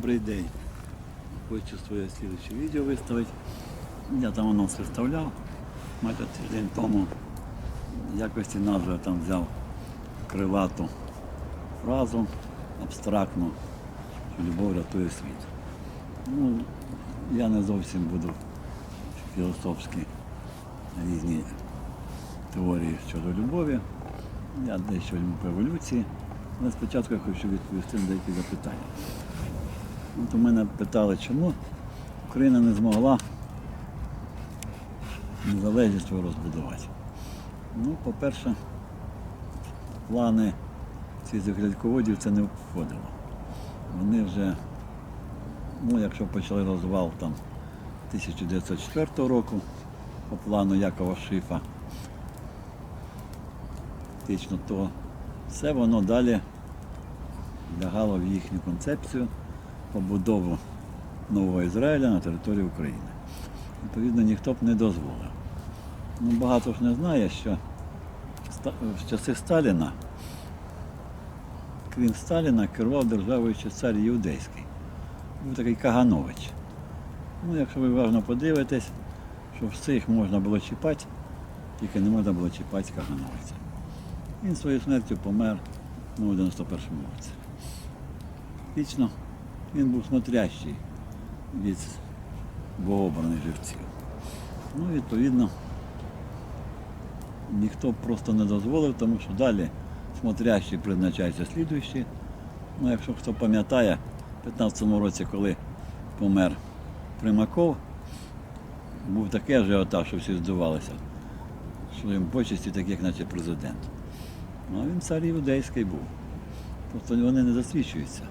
Добрий день. Хочу своє слідче відео виставити. Я там анонс виставляв майже тиждень тому. Якості назви я там взяв крилату фразу абстрактну, що любов рятує світ. Ну, я не зовсім буду філософські різні теорії щодо любові. Я дещо люблю по еволюції, але спочатку я хочу відповісти на деякі запитання. От у мене питали, чому Україна не змогла незалежність розбудувати. Ну, по-перше, плани цих глядководів це не входило. Вони вже, ну, якщо почали розвал там 1904 року по плану Якова Шифа, то все воно далі лягало в їхню концепцію побудову нового Ізраїля на території України. Відповідно, ніхто б не дозволив. Ну, багато ж не знає, що в часи Сталіна, крім Сталіна, керував державою ще цар Іудейський. Був такий Каганович. Ну, якщо ви уважно подивитесь, що всіх можна було чіпати, тільки не можна було чіпати Кагановиця. Він своєю смертю помер ну, у 91-му році. Фактично, він був смотрящий від богообраних живців. Ну, відповідно, ніхто просто не дозволив, тому що далі смотрящий призначається слідуючий. Ну, якщо хто пам'ятає, в 15-му році, коли помер Примаков, був такий ажіотаж, що всі здивалися, що їм почесті таких, наче президент. Ну, а він цар іудейський був. Просто вони не засвідчуються.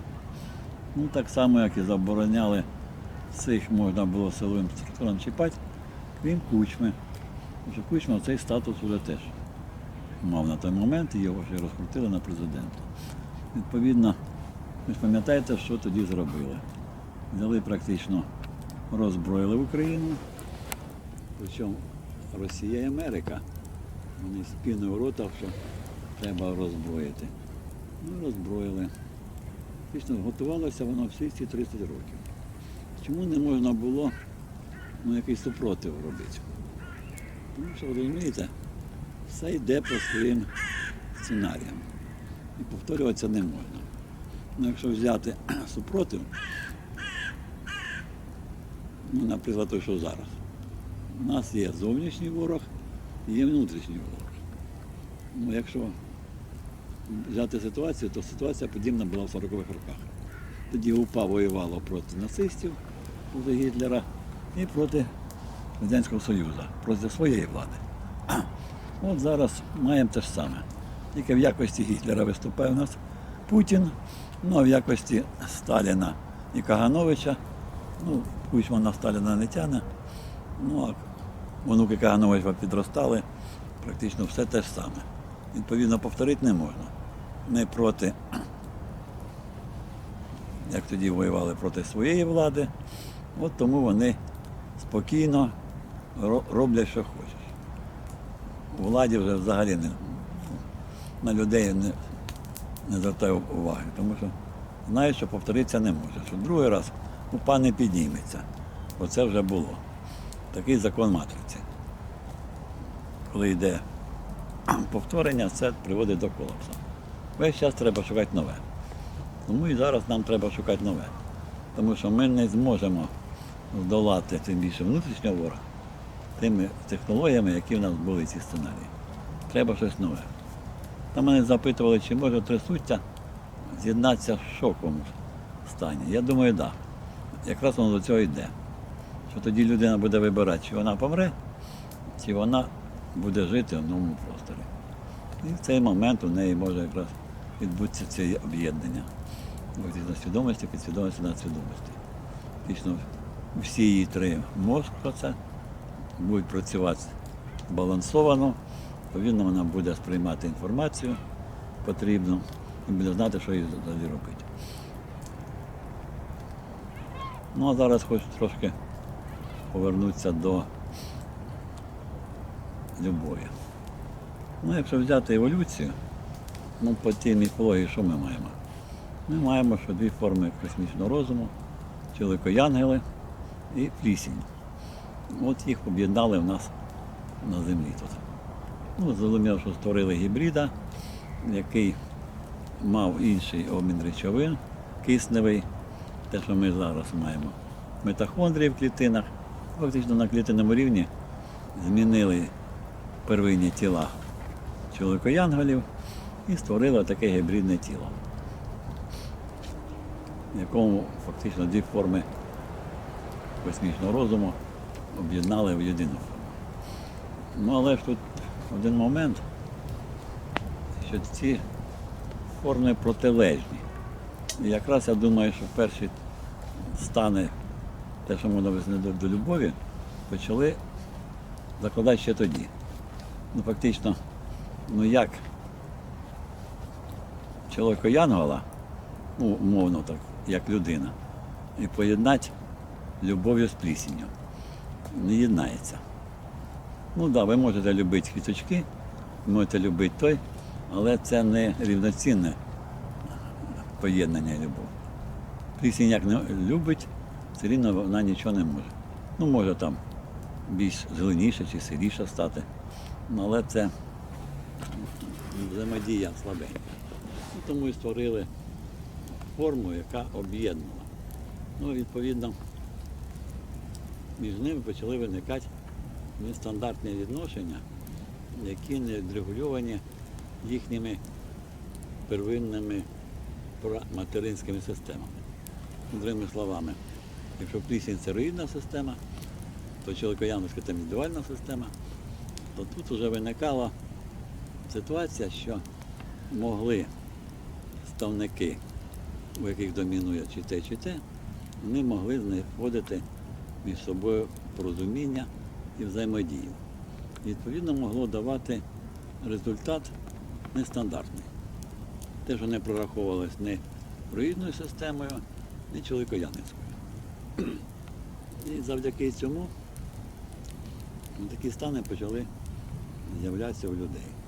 Ну, так само, як і забороняли всіх можна було силовим структурам чіпати, крім кучми. Що кучма цей статус вже теж мав на той момент і його ще розкрутили на президента. Відповідно, ви ж пам'ятаєте, що тоді зробили? Взяли практично, роззброїли Україну, причому Росія і Америка. Вони піною в що треба роззброїти. Ну, роззброїли. Фактично готувалося воно всі ці 30 років. Чому не можна було ну, якийсь супротив робити? Тому що, розумієте, все йде по своїм сценаріям. І повторюватися не можна. Ну, якщо взяти супротив, ну, наприклад, той, що зараз. У нас є зовнішній ворог і є внутрішній ворог. Ну, якщо взяти ситуацію, то ситуація подібна була в 40-х роках. Тоді УПА воювало проти нацистів, проти Гітлера і проти Радянського Союзу, проти своєї влади. От зараз маємо те ж саме. Тільки в якості Гітлера виступає у нас Путін, ну а в якості Сталіна і Кагановича, ну, Кучма на Сталіна не тяне, ну а онуки Кагановича підростали, практично все те ж саме. Відповідно, повторити не можна. Ми проти, як тоді воювали проти своєї влади, от тому вони спокійно роблять, що хочеш. У владі вже взагалі не, на людей не, не звертає уваги, тому що знають, що повторитися не може. Що другий раз упа не підніметься. Бо це вже було. Такий закон матриці. Коли йде повторення, це приводить до колапсу. Весь час треба шукати нове. Тому і зараз нам треба шукати нове. Тому що ми не зможемо здолати тим більше внутрішнього ворога тими технологіями, які в нас були ці сценарії. Треба щось нове. Там мене запитували, чи може трясуття з'єднатися в шоковому стані. Я думаю, так. Да. Якраз воно до цього йде. Що тоді людина буде вибирати, чи вона помре, чи вона буде жити в новому просторі. І в цей момент у неї може якраз відбутися це об'єднання. На свідомості, підсвідомості, надсвідомості. Фактично всі її три мозку це будуть працювати збалансовано, відповідно вона буде сприймати інформацію потрібну і буде знати, що їй далі робити. Ну а зараз хочу трошки повернутися до любові. Ну, якщо взяти еволюцію, ну по тій міфології, що ми маємо? ми маємо що дві форми космічного розуму, чоловікоянгели і плісінь. От їх об'єднали в нас на землі тут. Ну, зрозуміло, що створили гібрида, який мав інший обмін речовин, кисневий, те, що ми зараз маємо. Митохондрії в клітинах, фактично на клітинному рівні змінили первинні тіла чоловікоянголів і створили таке гібридне тіло, в якому фактично дві форми космічного розуму об'єднали в єдину форму. Ну, але ж тут один момент, що ці форми протилежні. І якраз я думаю, що перші стани, те, що можна визнати до любові, почали закладати ще тоді. Ну, фактично, ну як чоловіка Янгола, ну, умовно так, як людина, і поєднати любов'ю з плісінню. Не єднається. Ну так, да, ви можете любити квіточки, можете любити той, але це не рівноцінне поєднання і любов. Плісінь як не любить, все рівно вона нічого не може. Ну, може там більш зеленіше чи сиріше стати. Але це взаємодія слабенька. Тому і створили форму, яка об'єднала. Ну, відповідно, між ними почали виникати нестандартні відношення, які не відрегульовані їхніми первинними материнськими системами. Другими словами, якщо плісінь це роїдна система, то чоловікоянська це індивідуальна система, то тут вже виникала ситуація, що могли ставники, у яких домінує чи те, чи те, вони могли знаходити між собою порозуміння і взаємодію. Відповідно, могло давати результат нестандартний. Те, що не прораховувалось ні роїдною системою, ні чоловікояницькою. І завдяки цьому такі стани почали з'являтися у людей.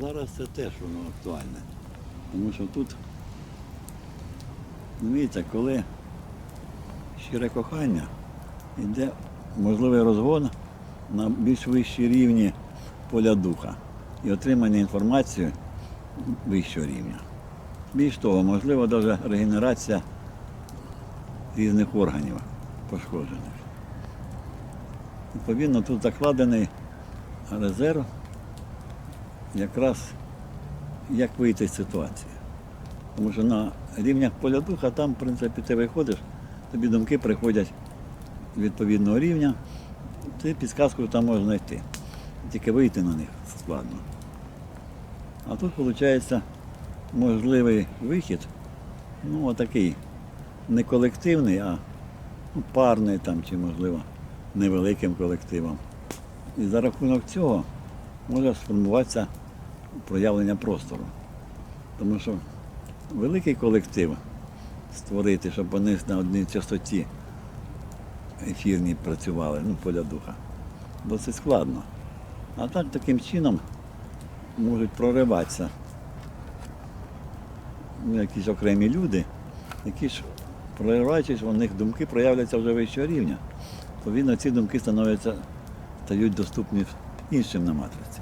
Зараз це теж воно актуальне. Тому що тут, дивіться, коли щире кохання, йде можливий розгон на більш вищі рівні поля духа і отримання інформації вищого рівня. Більш того, можливо, навіть регенерація різних органів пошкоджених. Відповідно, тут закладений резерв якраз як вийти з ситуації. Тому що на рівнях поля духа там, в принципі, ти виходиш, тобі думки приходять відповідного рівня, ти підсказку там можна знайти. Тільки вийти на них складно. А тут, виходить, можливий вихід, ну, отакий, не колективний, а ну, парний там, чи, можливо, невеликим колективом. І за рахунок цього може сформуватися проявлення простору. Тому що великий колектив створити, щоб вони на одній частоті ефірній працювали, ну, поля духа, досить складно. А так таким чином можуть прориватися ну, якісь окремі люди, які ж прориваючись, у них думки проявляться вже вищого рівня. Відповідно, ці думки становляться, стають доступні іншим на матриці.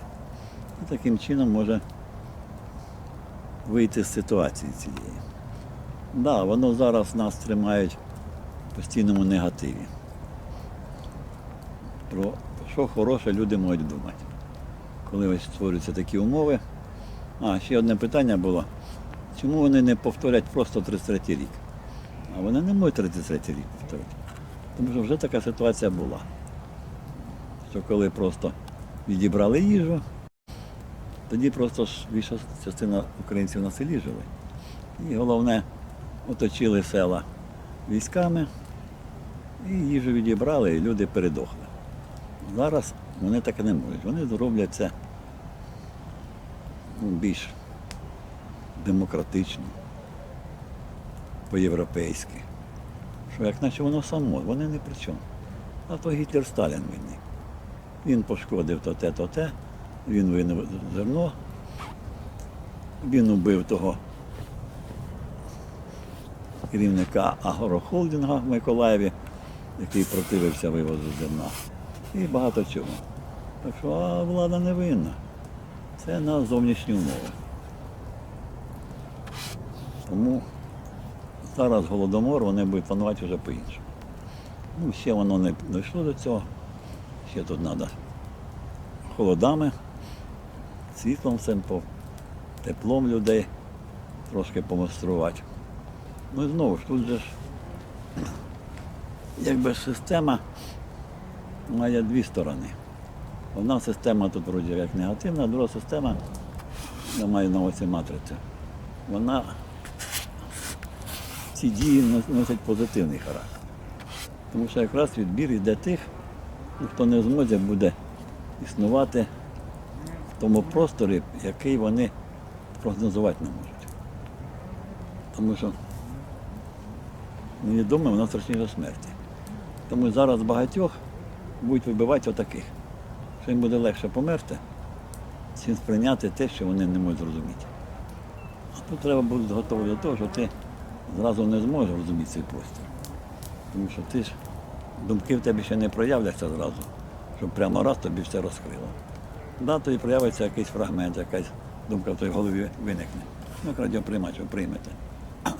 І таким чином може вийти з ситуації цієї. Так, да, воно зараз нас тримають в постійному негативі. Про що хороше люди можуть думати. Коли ось створюються такі умови. А, ще одне питання було. Чому вони не повторять просто 33 рік? А вони не можуть 33 рік повторити. Тому що вже така ситуація була. Що коли просто відібрали їжу, тоді просто ж більша частина українців на селі жили. І головне, оточили села військами, і їжу відібрали, і люди передохли. Зараз вони так і не можуть. Вони зроблять це ну, більш демократично, по-європейськи. Що як наче воно само, вони не при чому. А то Гітлер Сталін винний. Він пошкодив то те, то те, він винив зерно. Він убив того керівника агрохолдинга в Миколаєві, який противився вивозу зерна. І багато чого. Так що а влада не винна. Це на зовнішні умови. Тому зараз голодомор вони будуть планувати вже по-іншому. Ну, ще воно не дійшло до цього. Ще тут треба холодами, світлом всім, по- теплом людей трошки помаструвати. Ну і знову ж тут же ж якби система має дві сторони. Одна система тут вроді як негативна, друга система, я маю на увазі матриця, вона ці дії носять позитивний характер. Тому що якраз відбір йде тих, ну, хто не зможе буде існувати тому просторі, який вони прогнозувати не можуть. Тому що невідоме воно страшніше смерті. Тому зараз багатьох будуть вибивати отаких. Що їм буде легше померти, чим сприйняти те, що вони не можуть зрозуміти. А тут треба бути готовий до того, що ти зразу не зможеш розуміти цей простір. Тому що ти ж думки в тебе ще не проявляться зразу, щоб прямо раз тобі все розкрило. Да, тоді проявиться якийсь фрагмент, якась думка в твоїй голові виникне. Ну, радіоприймач, ви приймете.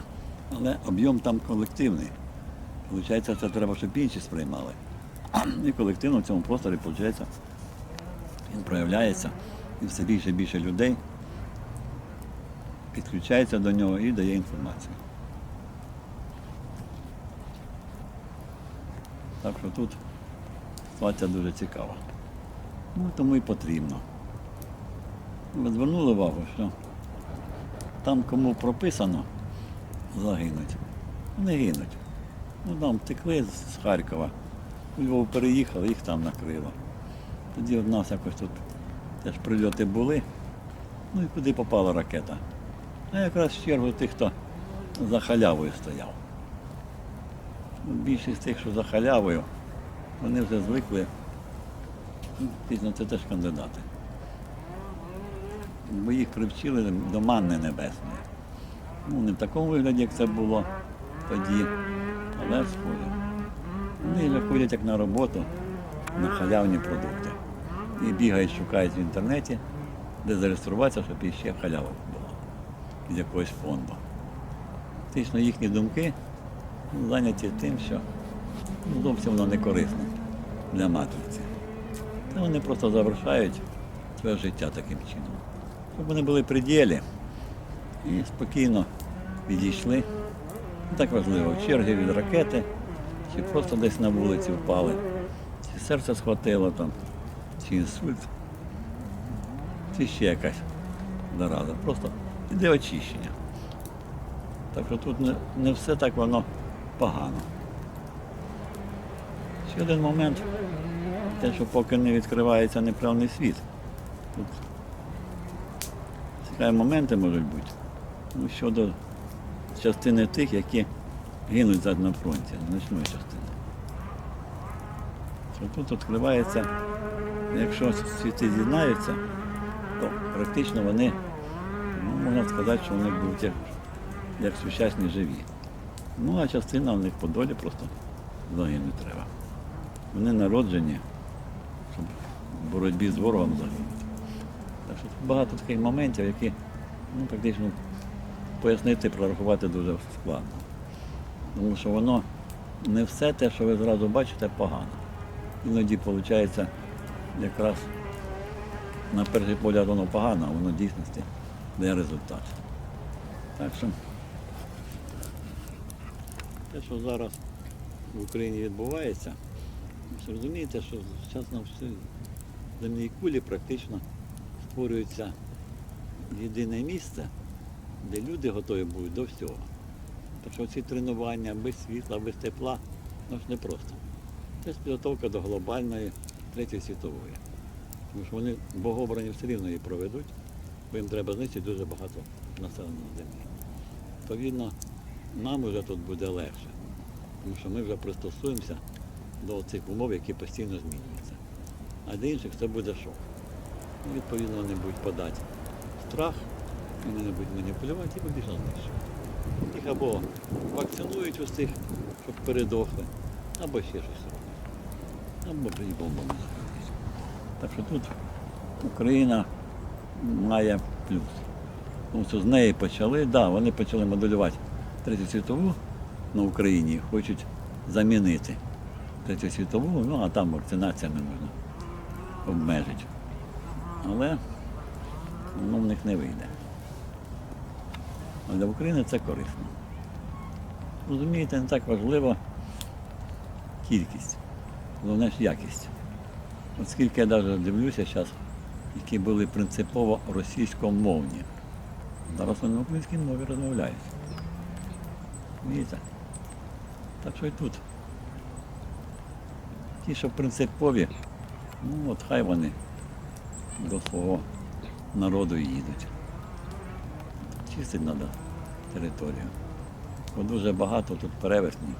Але об'єм там колективний. Получається, це треба, щоб інші сприймали. І колективно в цьому просторі, виходить, він проявляється, і все більше і більше людей підключається до нього і дає інформацію. Так що тут ситуація дуже цікава. Ну, тому і потрібно. Ви звернули увагу, що там, кому прописано загинуть, не гинуть. Ну там втекли з Харкова, у Львов переїхали, їх там накрило. Тоді в нас якось тут теж прильоти були. Ну і куди попала ракета. А якраз в чергу тих, хто за халявою стояв. Більшість тих, що за халявою, вони вже звикли. Пізно це теж кандидати. Бо їх привчили до манни небесної. Ну, не в такому вигляді, як це було тоді, але схоже. Вони вже ходять як на роботу на халявні продукти. І бігають, шукають в інтернеті, де зареєструватися, щоб іще халява була від якогось фонду. Фактично їхні думки ну, зайняті тим, що ну, зовсім воно не корисне для матриці. Та вони просто завершають своє життя таким чином. Щоб вони були при ділі і спокійно відійшли. Не так важливо, в черги від ракети, чи просто десь на вулиці впали, чи серце схватило там, чи інсульт, чи ще якась зараза. Просто йде очищення. Так що тут не, не все так воно погано. Ще один момент, те, що поки не відкривається неправний світ. Тут цікаві моменти можуть бути. Ну, щодо частини тих, які гинуть зараз на фронті, значної частини. Що тут відкривається, якщо світи з'єднаються, то практично вони, ну, можна сказати, що вони будуть як, як сучасні живі. Ну, а частина в них по долі просто загинути треба. Вони народжені, боротьбі з ворогом загинути. Так що тут багато таких моментів, які ну, практично пояснити, прорахувати дуже складно. Тому що воно не все те, що ви зразу бачите, погано. Іноді виходить якраз на перший погляд воно погано, а воно в дійсності дає результат. Так що те, що зараз в Україні відбувається, ви розумієте, що зараз на всій земній кулі практично створюється єдине місце, де люди готові будуть до всього. Так що ці тренування без світла, без тепла, ну ж не просто. Це підготовка до глобальної третьої світової. Тому що вони богобрані все рівно її проведуть, бо їм треба знищити дуже багато населеного землі. Відповідно, нам вже тут буде легше, тому що ми вже пристосуємося до цих умов, які постійно змінюються. А для інших це буде шок. Ну, Відповідно, вони будуть подати страх Вони не будуть маніпулювати і побіжно знищувати. Їх або вакцинують усіх, щоб передохли, або ще щось роблять. Або і бомбами заходять. Так що тут Україна має плюс. Тому що з неї почали, так, да, вони почали моделювати Третю світову на Україні, хочуть замінити Третю світову, ну а там вакцинаціями можна обмежити. Але ну, в них не вийде. А для України це корисно. Розумієте, не так важлива кількість, головне ж якість. От скільки я навіть дивлюся зараз, які були принципово російськомовні. Зараз вони на українській мові розмовляють. Розумієте? Так що і тут. Ті, що принципові, ну от хай вони до свого народу їдуть. Чистить треба територію. Бо дуже багато тут перевертнів,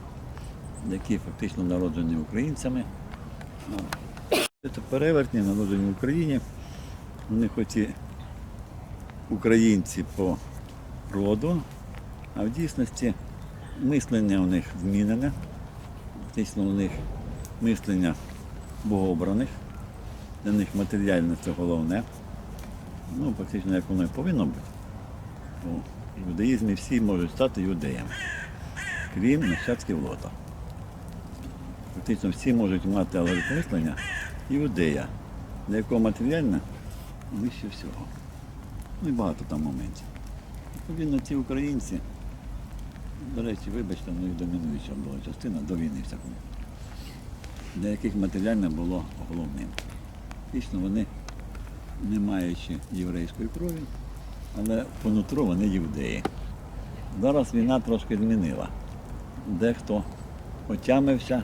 які фактично народжені українцями. А Це перевертні, народжені в Україні. Вони хоч і українці по роду, а в дійсності мислення у них змінене. Фактично у них мислення богообраних, для них матеріальне це головне. Ну, фактично, як воно і повинно бути. У юдаїзмі всі можуть стати юдеями, крім нащадків лота. Фактично всі можуть мати алгоритм мислення іудея, для якого матеріальне вище всього. Ну і багато там моментів. Відповідно, ці українці, до речі, вибачте, ну і домінуюча була частина до війни всякому, для яких матеріальне було головним. Фактично вони, не маючи єврейської крові, але по нутру вони євдеї. Зараз війна трошки змінила. Дехто отямився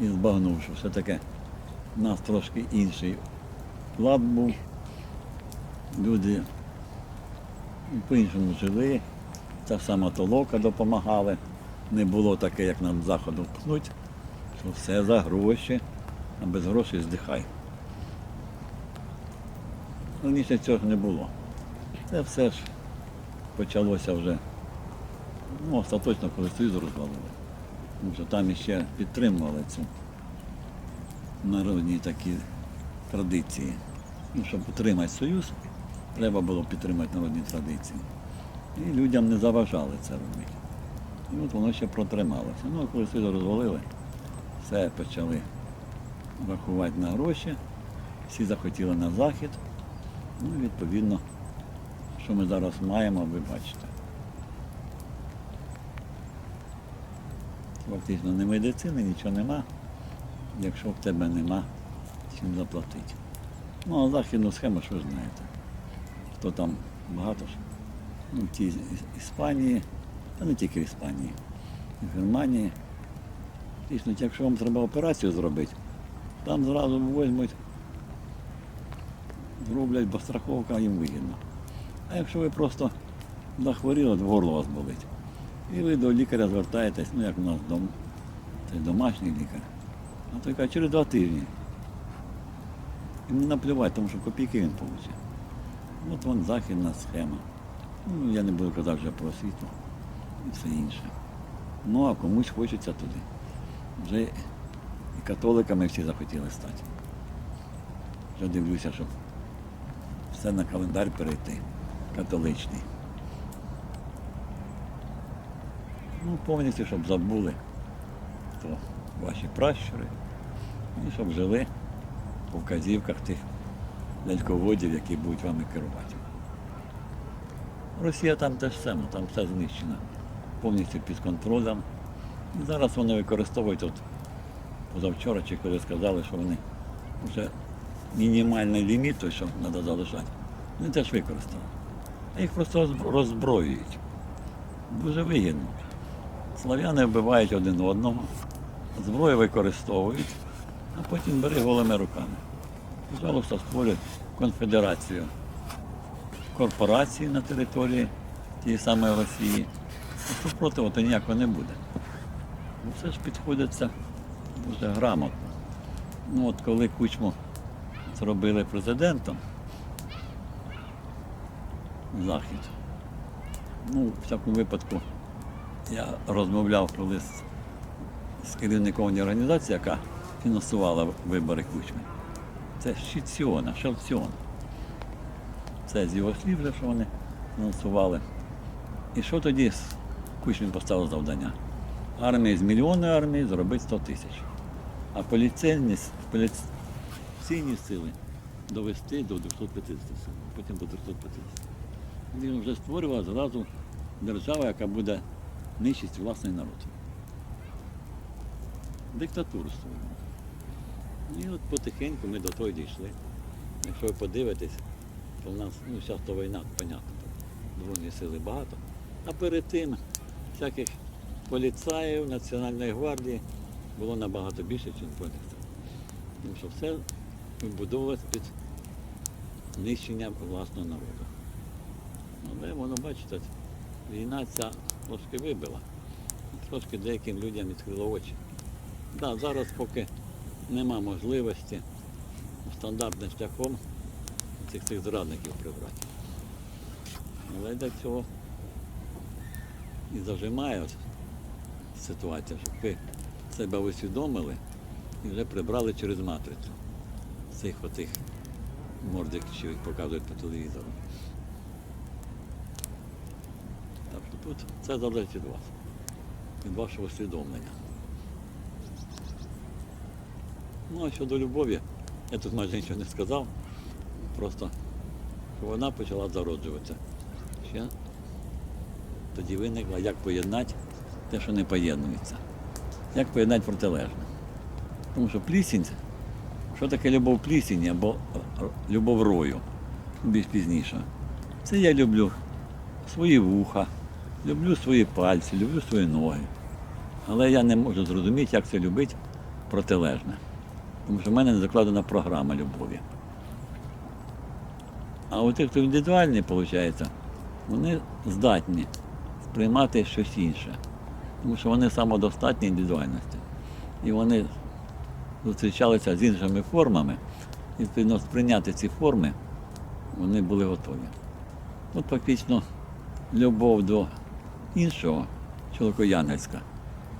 і збагнув, що все-таки в нас трошки інший план був. Люди по-іншому жили, та сама толока допомагали. Не було таке, як нам заходу пхнуть, що все за гроші, а без грошей здихай. Раніше цього ж не було. Це все ж почалося вже ну, остаточно, коли Союз розвалили. Тому що там іще підтримували цю народні такі традиції. Ну, щоб утримати Союз, треба було підтримати народні традиції. І людям не заважали це робити. І от воно ще протрималося. Ну, а коли Союз розвалили, все почали рахувати на гроші, всі захотіли на захід. Ну, відповідно, що ми зараз маємо, ви бачите. Фактично не медицини, нічого нема, якщо в тебе нема чим заплатити. Ну, а західну схему, що ж знаєте. Хто там багато ж. Ну, ті з Іспанії, та не тільки в Іспанії, в Германії. Фактично, якщо вам треба операцію зробити, там зразу візьмуть, зроблять, бо страховка їм вигідна. А якщо ви просто захворіли, горло вас болить, і ви до лікаря звертаєтесь, ну як у нас дом, це домашній лікар, а той каже, через два тижні. Йому наплювати, тому що копійки він получить. От вон західна схема. Ну, я не буду казати вже про освіту і все інше. Ну, а комусь хочеться туди. Вже і католиками всі захотіли стати. Вже дивлюся, щоб все на календар перейти. Католичний. Ну, повністю, щоб забули, хто ваші пращури, і щоб жили по вказівках тих ляльководів, які будуть вами керувати. Росія там теж саме, там все знищено, повністю під контролем. І зараз вони використовують, от позавчора чи коли сказали, що вони вже мінімальний ліміт, той, що треба залишати, вони теж використали. А їх просто роззброюють. Дуже вигідно. Слав'яни вбивають один одного, зброю використовують, а потім бери голими руками. Пожалуйста, створюють конфедерацію корпорацій на території тієї самої Росії. А супротиву то ніякого не буде. Все ж підходиться дуже грамотно. Ну от коли Кучму зробили президентом, Захід, Ну, в всякому випадку, я розмовляв коли з, керівником організації, яка фінансувала вибори Кучми. Це Щіціона, Шелціон. Це з його слів, вже, що вони фінансували. І що тоді Кучмін поставив завдання? Армії з мільйонної армії зробити 100 тисяч. А поліцейні, поліційні сили довести до 250 сил, потім до 350. Він вже створював зразу державу, яка буде нищити власний народ. Диктатуру створював. І от потихеньку ми до того дійшли. Якщо ви подивитесь, то в нас, ну, зараз то війна, понятно, Збройні сили багато. А перед тим всяких поліцаїв, Національної гвардії було набагато більше, ніж сил. Тому що все вибудовувалось під нищення власного народу. Але воно, бачите, війна ця трошки вибила. Трошки деяким людям відкрила очі. Да, зараз поки нема можливості стандартним шляхом цих цих зрадників прибрати. Але для цього і зажимає ситуація, щоб ви себе усвідомили і вже прибрали через матрицю цих отих мордик, що їх показують по телевізору. Так що тут це залежить від вас, від вашого усвідомлення. Ну а щодо любові, я тут майже нічого не сказав, просто що вона почала зароджуватися. Ще тоді виникла, як поєднати те, що не поєднується. Як поєднати протилежне. Тому що плісінь, що таке любов плісінь або е, любов рою, більш пізніше. Це я люблю свої вуха, люблю свої пальці, люблю свої ноги. Але я не можу зрозуміти, як це любить протилежне. Тому що в мене не закладена програма любові. А у тих, хто індивідуальний, виходить, вони здатні сприймати щось інше. Тому що вони самодостатні індивідуальності. І вони зустрічалися з іншими формами, і відповідно сприйняти ці форми вони були готові. От фактично любов до іншого, чоловікоянгельська,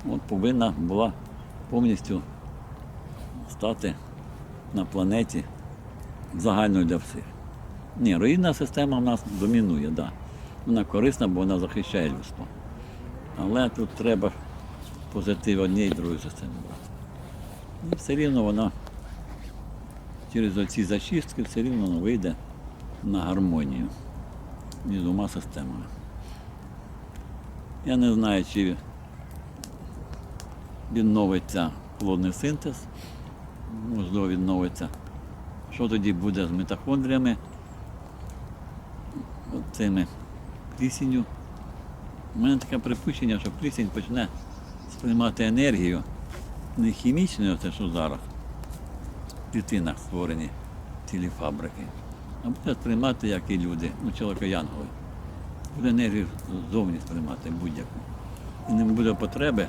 от повинна була повністю стати на планеті загальною для всіх. Ні, руїнна система в нас домінує. Да. Вона корисна, бо вона захищає людство. Але тут треба позитив однієї і другої системи брати. І все рівно вона через оці зачистки все рівно воно вийде на гармонію між двома системами. Я не знаю, чи відновиться плодний синтез, можливо, відновиться. Що тоді буде з митохондріями, от цими плісінню? У мене таке припущення, що плісінь почне сприймати енергію не хімічною, це що зараз в клітинах створені цілі фабрики, а буде сприймати, як і люди, ну, чоловіка-янголи. Буде енергію ззовні сприймати будь-яку. І не буде потреби.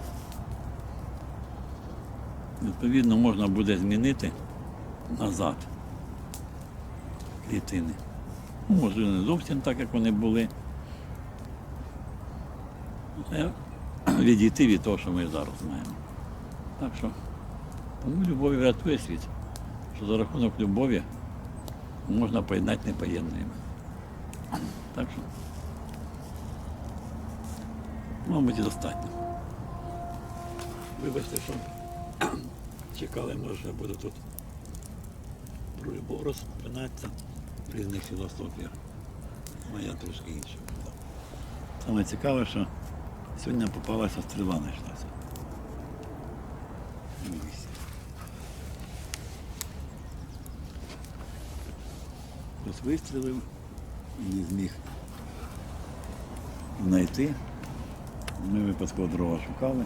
Відповідно, можна буде змінити назад клітини. Ну, може, не зовсім так, як вони були. Але відійти від того, що ми зараз маємо. Так що, тому любов врятує світ, що за рахунок любові можна поєднати непоєднуємо. Так що, мабуть, достатньо. Вибачте, що чекали, може, буду тут про любов розпинатися різних філософіях. Моя трошки інша. Саме цікаве, що сьогодні попалася стріла знайшлася. в лісі. Хтось вистрілив і не зміг знайти. Ми випадково дрова шукали.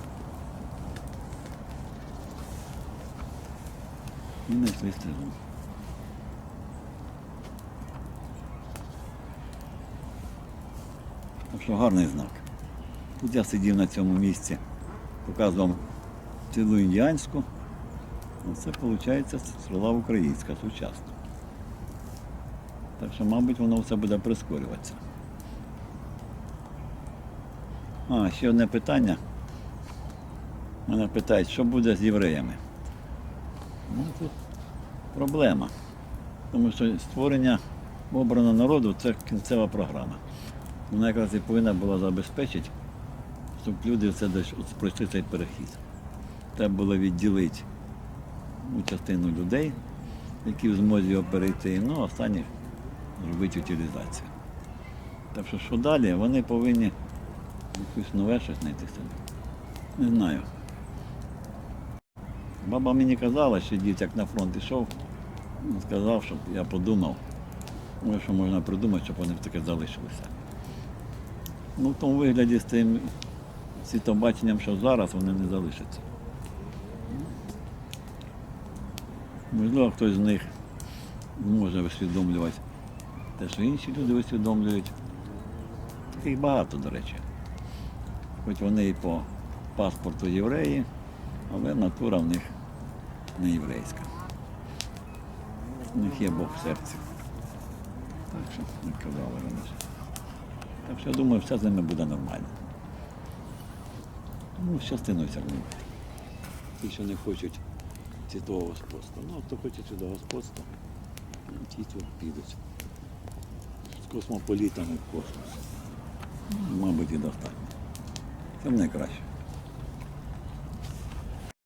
І знайшли стрілу. Так що гарний знак. Тут я сидів на цьому місці, показував цілу індіанську. Оце виходить стріла українська, сучасна. Так що, мабуть, воно все буде прискорюватися. А, ще одне питання. Мене питають, що буде з євреями. Ну, тут проблема. Тому що створення обраного народу це кінцева програма. Вона якраз і повинна була забезпечити, щоб люди все десь пройшли цей перехід. Треба було відділити ну, частину людей, які в змозі його перейти, ну, останніх зробити утилізацію. Так що, що далі, вони повинні якусь нове щось знайти собі. Не знаю. Баба мені казала, що дід як на фронт йшов, сказав, щоб я подумав, що можна придумати, щоб вони таки залишилися. Ну, в тому вигляді з тим світобаченням, що зараз вони не залишаться. Можливо, хтось з них може усвідомлювати те, що інші люди усвідомлюють. Таких багато, до речі. Хоч вони і по паспорту євреї, але натура в них не єврейська. У них є Бог в серці. Так що, як казали раніше. Так що я думаю, все з ними буде нормально. Ну, з частиною. Ті, що не хочуть світового господства. Ну, а хто хоче світового господства, ну, ті тут підуть. З космополітами в космос. Ну, Мабуть, і достатньо. Це найкраще.